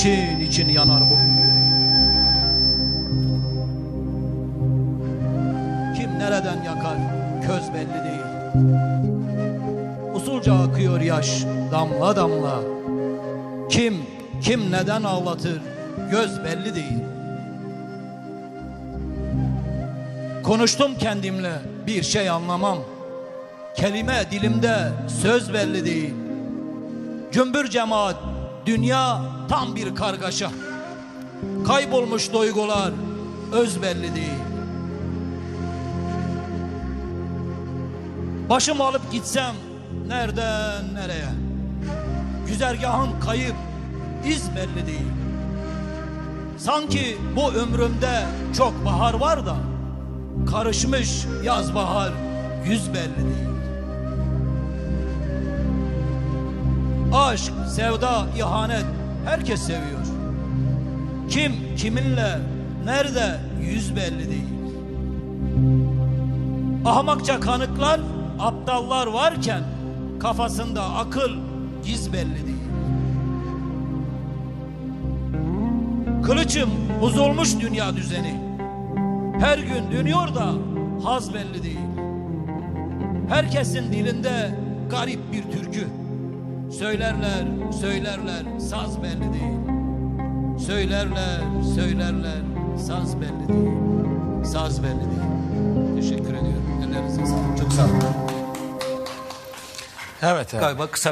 için için yanar bugün yüreğim. Kim nereden yakar köz belli değil. Usulca akıyor yaş damla damla. Kim kim neden ağlatır göz belli değil. Konuştum kendimle bir şey anlamam. Kelime dilimde söz belli değil. Cümbür cemaat dünya tam bir kargaşa. Kaybolmuş duygular öz belli değil. Başımı alıp gitsem nereden nereye? Güzergahın kayıp iz belli değil. Sanki bu ömrümde çok bahar var da karışmış yaz bahar yüz belli değil. Aşk, sevda, ihanet herkes seviyor. Kim kiminle nerede yüz belli değil. Ahmakça kanıklar, aptallar varken kafasında akıl giz belli değil. Kılıçım bozulmuş dünya düzeni. Her gün dönüyor da haz belli değil. Herkesin dilinde garip bir türkü. Söylerler, söylerler, saz belli değil. Söylerler, söylerler, saz belli değil. Saz belli değil. Teşekkür ediyorum. Ellerinize sağlık. Çok sağ olun. Evet. evet. Galiba kısa